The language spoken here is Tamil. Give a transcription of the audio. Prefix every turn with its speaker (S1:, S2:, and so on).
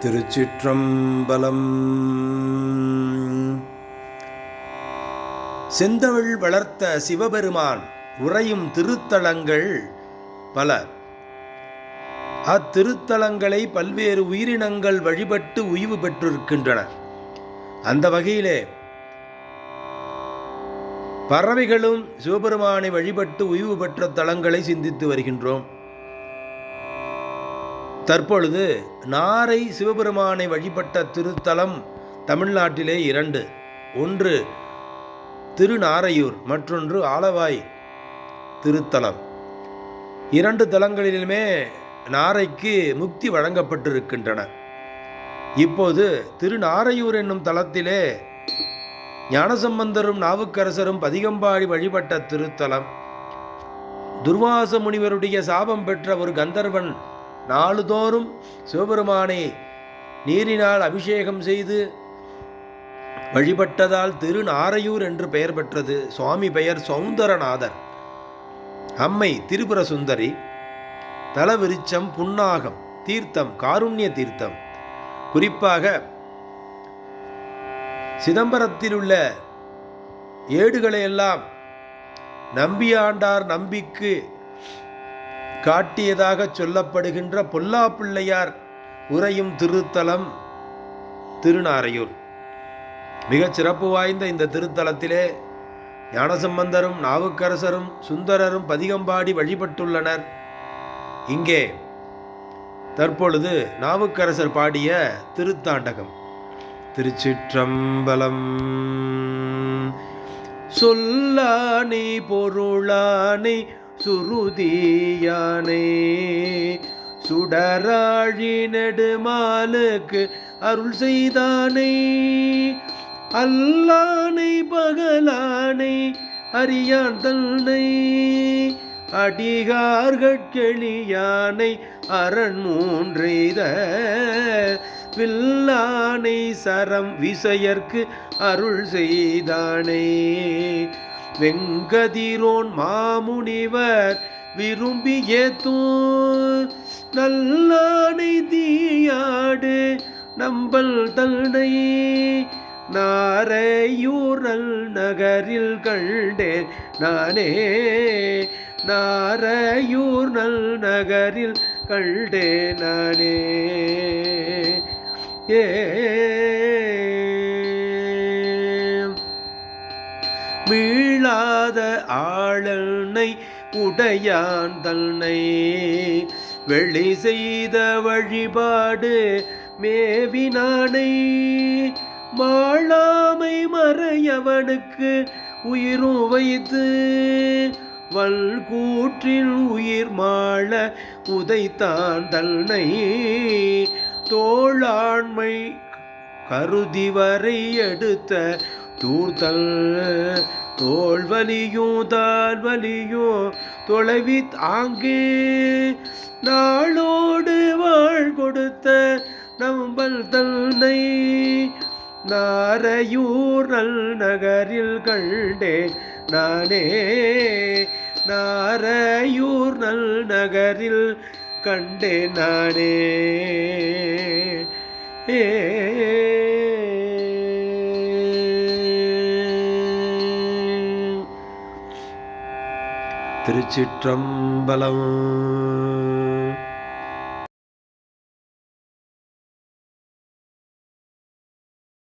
S1: திருச்சிற்றம்பலம். செந்தமிழ் வளர்த்த சிவபெருமான் உறையும் திருத்தலங்கள் பல. அத்திருத்தலங்களை பல்வேறு உயிரினங்கள் வழிபட்டு உய்வு பெற்றிருக்கின்றன. அந்த வகையிலே பறவைகளும் சிவபெருமானை வழிபட்டு உய்வு பெற்ற தலங்களை சிந்தித்து வருகின்றோம். தற்பொழுது நாரை சிவபெருமானை வழிபட்ட திருத்தலம் தமிழ்நாட்டிலே இரண்டு. ஒன்று திருநாரையூர் மற்றொன்று ஆலவாய் திருத்தலம். இரண்டு தலங்களிலுமே நாரைக்கு முக்தி வழங்கப்பட்டிருக்கின்றன. இப்போது திருநாரையூர் என்னும் தலத்திலே ஞானசம்பந்தரும் நாவுக்கரசரும் பதிகம்பாடி வழிபட்ட திருத்தலம். துர்வாச முனிவருடைய சாபம் பெற்ற ஒரு கந்தர்வன் நாளுதோறும் சிவபெருமானை நீரினால் அபிஷேகம் செய்து வழிபட்டதால் திருநாரையூர் என்று பெயர் பெற்றது. சுவாமி பெயர் சௌந்தரநாதர் அம்மை திரிபுர சுந்தரி தலவிருச்சம் புன்னாகம் தீர்த்தம் காருண்ய தீர்த்தம். குறிப்பாக சிதம்பரத்தில் உள்ள ஏடுகளை எல்லாம் நம்பியாண்டார் நம்பிக்கு காட்டியதாக சொல்லப்படுகின்ற பொல்லா பிள்ளையார் உரையும் திருத்தலம் திருநாரையூர். மிகச் சிறப்பு வாய்ந்த இந்த திருத்தலத்திலே ஞானசம்பந்தரும் நாவுக்கரசரும் சுந்தரரும் பதிகம்பாடி வழிபட்டுள்ளனர். இங்கே தற்பொழுது நாவுக்கரசர் பாடிய திருத்தாண்டகம். திருச்சிற்றம்பலம். சொல்லானி பொருளானி சுருதியானே. சுடராழி நெடுமாலுக்கு அருள் செய்தானே. அல்லானை பகலானை அறியான் தன்னை. அடிகார்கட்கெளியானை அரண் மூன்றெய்த. வில்லானை சரம் விசையர்க்கு அருள் செய்தானே. வெங்கதிரோன் மாமுனிவர் விரும்பி ஏத்தூர் நல்லானை தீயாடு நம்பல் தன்னை நாரையூரல் நகரில் கண்டேன் நானே. நாரையூர் நல் நகரில் கண்டேன் நானே. ஏ வீழாத ஆளனை உடையான் தன்னை. வெளி செய்த வழிபாடு மேவினானை. மாளாமை மறையவனுக்கு உயிரும் வைத்து வல்கூற்றில் உயிர் மாள உதைத்தான் தன்னை. தோளாண்மை கருதி வரை எடுத்த தூர்தல் தோல் வலியும் தால் வலியும் தொலைவி ஆங்கே நாளோடு வாழ் கொடுத்த நம்பல் தன்னை நாரையூர் நல் நகரில் கண்டே நானே. நாரையூர் நல் நகரில் கண்டே நானே. ஏ திருச்சிற்றம்பலம்.